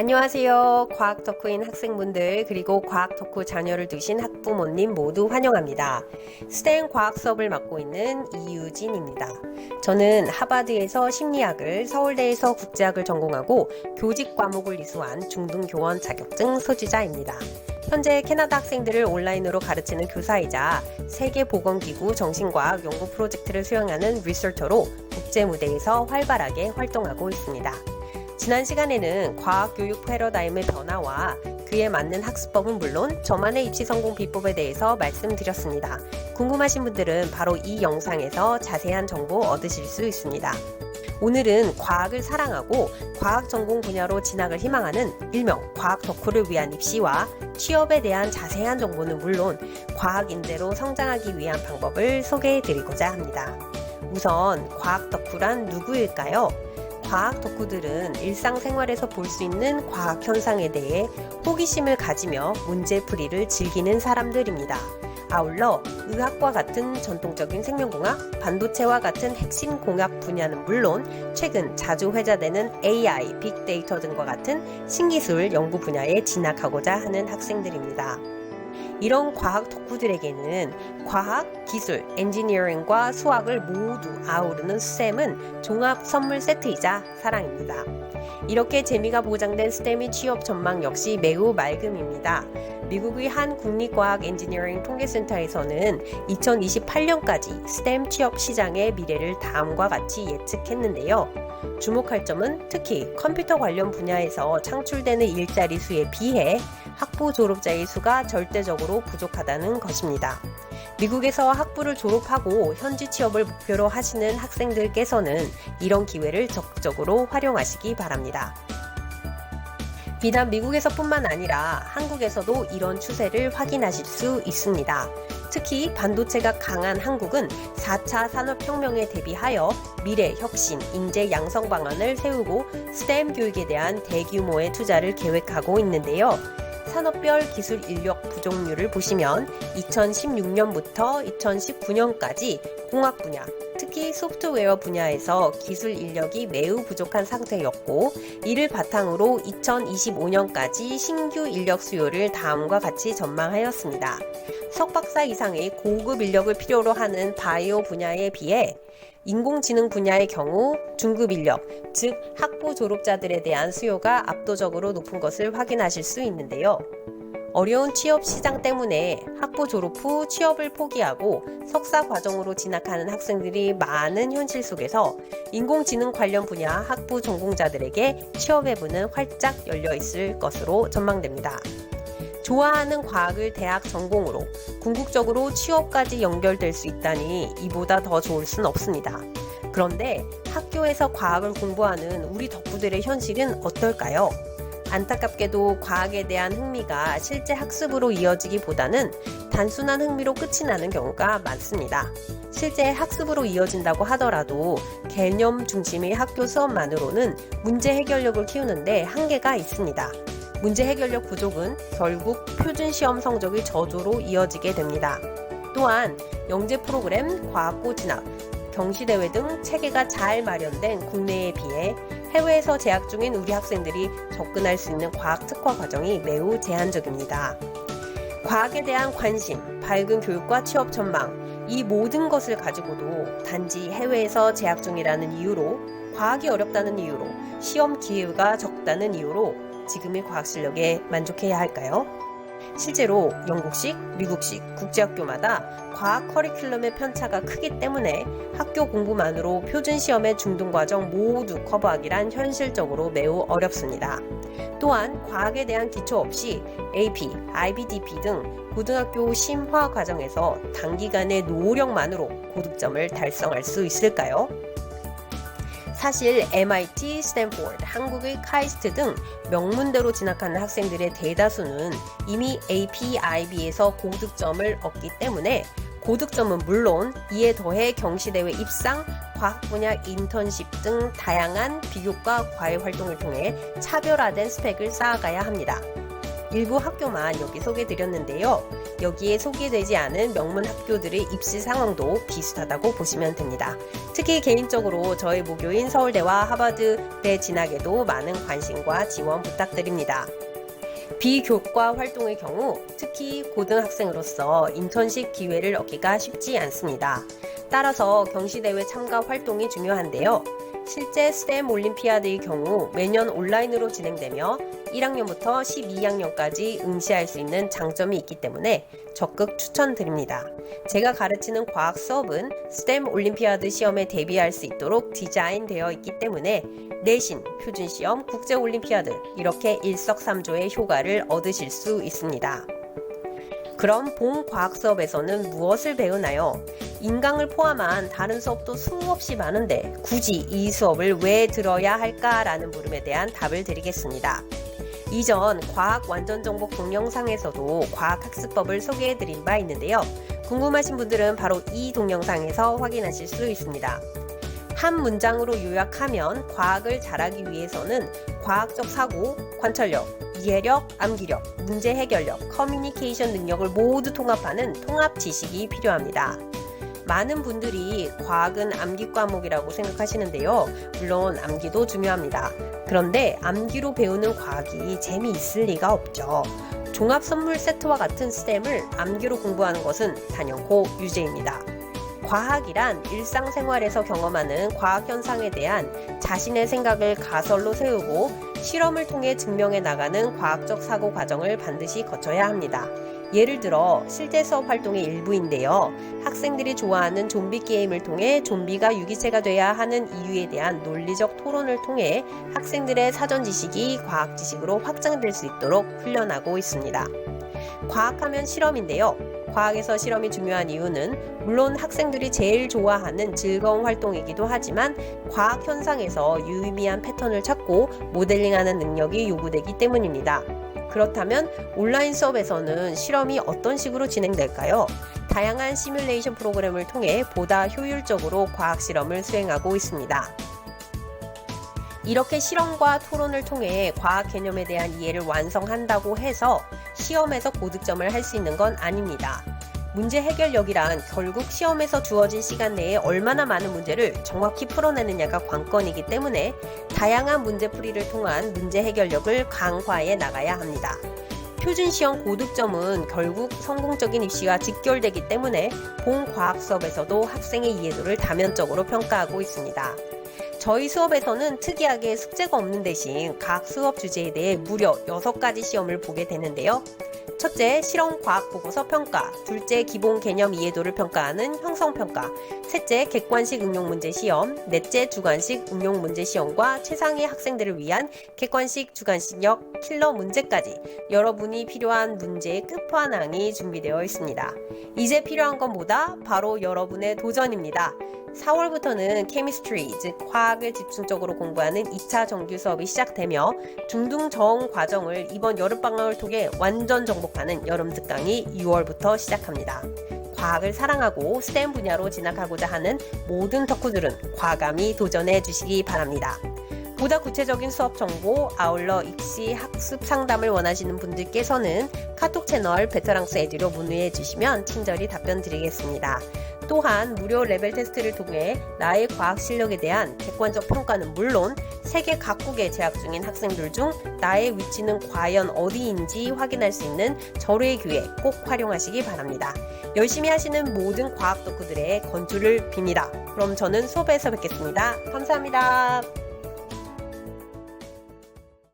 안녕하세요. 과학 덕후인 학생분들 그리고 과학 덕후 자녀를 두신 학부모님 모두 환영합니다. 스탠 과학 수업을 맡고 있는 이유진입니다. 저는 하버드에서 심리학을, 서울대에서 국제학을 전공하고 교직 과목을 이수한 중등교원 자격증 소지자입니다. 현재 캐나다 학생들을 온라인으로 가르치는 교사이자 세계보건기구 정신과학 연구 프로젝트를 수행하는 리서터로 국제 무대에서 활발하게 활동하고 있습니다. 지난 시간에는 과학 교육 패러다임의 변화와 그에 맞는 학습법은 물론 저만의 입시 성공 비법에 대해서 말씀드렸습니다. 궁금하신 분들은 바로 이 영상에서 자세한 정보 얻으실 수 있습니다. 오늘은 과학을 사랑하고 과학 전공 분야로 진학을 희망하는 일명 과학 덕후를 위한 입시와 취업에 대한 자세한 정보는 물론 과학 인재로 성장하기 위한 방법을 소개해 드리고자 합니다. 우선 과학 덕후란 누구일까요? 과학 덕후들은 일상생활에서 볼 수 있는 과학 현상에 대해 호기심을 가지며 문제풀이를 즐기는 사람들입니다. 아울러 의학과 같은 전통적인 생명공학, 반도체와 같은 핵심 공학 분야는 물론 최근 자주 회자되는 AI, 빅데이터 등과 같은 신기술 연구 분야에 진학하고자 하는 학생들입니다. 이런 과학 덕후들에게는 과학, 기술, 엔지니어링과 수학을 모두 아우르는 STEM은 종합 선물 세트이자 사랑입니다. 이렇게 재미가 보장된 STEM의 취업 전망 역시 매우 맑음입니다. 미국의 한 국립과학 엔지니어링 통계센터에서는 2028년까지 STEM 취업 시장의 미래를 다음과 같이 예측했는데요. 주목할 점은 특히 컴퓨터 관련 분야에서 창출되는 일자리 수에 비해 학부 졸업자의 수가 절대적으로 부족하다는 것입니다. 미국에서 학부를 졸업하고 현지 취업을 목표로 하시는 학생들께서는 이런 기회를 적극적으로 활용하시기 바랍니다. 비단 미국에서뿐만 아니라 한국에서도 이런 추세를 확인하실 수 있습니다. 특히 반도체가 강한 한국은 4차 산업혁명에 대비하여 미래 혁신, 인재 양성 방안을 세우고 STEM 교육에 대한 대규모의 투자를 계획하고 있는데요. 산업별 기술 인력 부족률을 보시면 2016년부터 2019년까지 공학 분야, 특히 소프트웨어 분야에서 기술 인력이 매우 부족한 상태였고, 이를 바탕으로 2025년까지 신규 인력 수요를 다음과 같이 전망하였습니다. 석박사 이상의 고급 인력을 필요로 하는 바이오 분야에 비해 인공지능 분야의 경우 중급 인력, 즉 학부 졸업자들에 대한 수요가 압도적으로 높은 것을 확인하실 수 있는데요. 어려운 취업 시장 때문에 학부 졸업 후 취업을 포기하고 석사 과정으로 진학하는 학생들이 많은 현실 속에서 인공지능 관련 분야 학부 전공자들에게 취업의 문은 활짝 열려 있을 것으로 전망됩니다. 좋아하는 과학을 대학 전공으로 궁극적으로 취업까지 연결될 수 있다니 이보다 더 좋을 순 없습니다. 그런데 학교에서 과학을 공부하는 우리 덕후들의 현실은 어떨까요? 안타깝게도 과학에 대한 흥미가 실제 학습으로 이어지기보다는 단순한 흥미로 끝이 나는 경우가 많습니다. 실제 학습으로 이어진다고 하더라도 개념 중심의 학교 수업만으로는 문제 해결력을 키우는데 한계가 있습니다. 문제 해결력 부족은 결국 표준 시험 성적의 저조로 이어지게 됩니다. 또한 영재 프로그램, 과학고 진학, 경시대회 등 체계가 잘 마련된 국내에 비해 해외에서 재학 중인 우리 학생들이 접근할 수 있는 과학 특화 과정이 매우 제한적입니다. 과학에 대한 관심, 밝은 교육과 취업 전망, 이 모든 것을 가지고도 단지 해외에서 재학 중이라는 이유로, 과학이 어렵다는 이유로, 시험 기회가 적다는 이유로 지금의 과학 실력에 만족해야 할까요? 실제로 영국식, 미국식, 국제학교마다 과학 커리큘럼의 편차가 크기 때문에 학교 공부만으로 표준 시험의 중등 과정 모두 커버하기란 현실적으로 매우 어렵습니다. 또한 과학에 대한 기초 없이 AP, IBDP 등 고등학교 심화 과정에서 단기간의 노력만으로 고득점을 달성할 수 있을까요? 사실 MIT, 스탠포드, 한국의 카이스트 등 명문대로 진학하는 학생들의 대다수는 이미 AP, IB에서 고득점을 얻기 때문에 고득점은 물론 이에 더해 경시대회 입상, 과학 분야 인턴십 등 다양한 비교과 과외 활동을 통해 차별화된 스펙을 쌓아가야 합니다. 일부 학교만 여기 소개드렸는데요. 여기에 소개되지 않은 명문 학교들의 입시 상황도 비슷하다고 보시면 됩니다. 특히 개인적으로 저희 모교인 서울대와 하버드대 진학에도 많은 관심과 지원 부탁드립니다. 비교과 활동의 경우 특히 고등학생으로서 인턴십 기회를 얻기가 쉽지 않습니다. 따라서 경시대회 참가 활동이 중요한데요. 실제 스템 올림피아드의 경우 매년 온라인으로 진행되며 1학년부터 12학년까지 응시할 수 있는 장점이 있기 때문에 적극 추천드립니다. 제가 가르치는 과학 수업은 스템 올림피아드 시험에 대비할 수 있도록 디자인되어 있기 때문에 내신, 표준 시험, 국제 올림피아드 이렇게 일석삼조의 효과를 얻으실 수 있습니다. 그럼 본 과학 수업에서는 무엇을 배우나요? 인강을 포함한 다른 수업도 수없이 많은데 굳이 이 수업을 왜 들어야 할까라는 물음에 대한 답을 드리겠습니다. 이전 과학 완전 정보 동영상에서도 과학 학습법을 소개해 드린 바 있는데요. 궁금하신 분들은 바로 이 동영상에서 확인하실 수 있습니다. 한 문장으로 요약하면 과학을 잘하기 위해서는 과학적 사고, 관찰력, 이해력, 암기력, 문제 해결력, 커뮤니케이션 능력을 모두 통합하는 통합 지식이 필요합니다. 많은 분들이 과학은 암기 과목이라고 생각하시는데요. 물론 암기도 중요합니다. 그런데 암기로 배우는 과학이 재미있을 리가 없죠. 종합 선물 세트와 같은 스템을 암기로 공부하는 것은 단연코 유죄입니다. 과학이란 일상생활에서 경험하는 과학 현상에 대한 자신의 생각을 가설로 세우고 실험을 통해 증명해 나가는 과학적 사고 과정을 반드시 거쳐야 합니다. 예를 들어 실제 수업 활동의 일부인데요. 학생들이 좋아하는 좀비 게임을 통해 좀비가 유기체가 돼야 하는 이유에 대한 논리적 토론을 통해 학생들의 사전 지식이 과학 지식으로 확장될 수 있도록 훈련하고 있습니다. 과학하면 실험인데요. 과학에서 실험이 중요한 이유는 물론 학생들이 제일 좋아하는 즐거운 활동이기도 하지만 과학 현상에서 유의미한 패턴을 찾고 모델링하는 능력이 요구되기 때문입니다. 그렇다면 온라인 수업에서는 실험이 어떤 식으로 진행될까요? 다양한 시뮬레이션 프로그램을 통해 보다 효율적으로 과학 실험을 수행하고 있습니다. 이렇게 실험과 토론을 통해 과학 개념에 대한 이해를 완성한다고 해서 시험에서 고득점을 할 수 있는 건 아닙니다. 문제 해결력이란 결국 시험에서 주어진 시간 내에 얼마나 많은 문제를 정확히 풀어내느냐가 관건이기 때문에 다양한 문제풀이를 통한 문제 해결력을 강화해 나가야 합니다. 표준시험 고득점은 결국 성공적인 입시와 직결되기 때문에 본 과학 수업에서도 학생의 이해도를 다면적으로 평가하고 있습니다. 저희 수업에서는 특이하게 숙제가 없는 대신 각 수업 주제에 대해 무려 6가지 시험을 보게 되는데요. 첫째, 실험 과학 보고서 평가. 둘째, 기본 개념 이해도를 평가하는 형성 평가. 셋째, 객관식 응용 문제 시험. 넷째, 주관식 응용 문제 시험과 최상위 학생들을 위한 객관식 주관식역 킬러 문제까지 여러분이 필요한 문제의 끝판왕이 준비되어 있습니다. 이제 필요한 건 뭐다? 바로 여러분의 도전입니다. 4월부터는 케미스트리, 즉 화학 을 집중적으로 공부하는 2차 정규 수업이 시작되며 중등 정 과정을 이번 여름방학을 통해 완전 정복하는 여름 특강이 6월부터 시작합니다. 과학을 사랑하고 스템 분야로 진학하고자 하는 모든 덕후들은 과감히 도전해 주시기 바랍니다. 보다 구체적인 수업 정보, 아울러 입시 학습 상담을 원하시는 분들께서는 카톡 채널 베테랑스 에듀로 문의해 주시면 친절히 답변 드리겠습니다. 또한 무료 레벨 테스트를 통해 나의 과학 실력에 대한 객관적 평가는 물론 세계 각국에 재학 중인 학생들 중 나의 위치는 과연 어디인지 확인할 수 있는 절호의 기회 꼭 활용하시기 바랍니다. 열심히 하시는 모든 과학 덕후들의 건주를 빕니다. 그럼 저는 수업에서 뵙겠습니다. 감사합니다.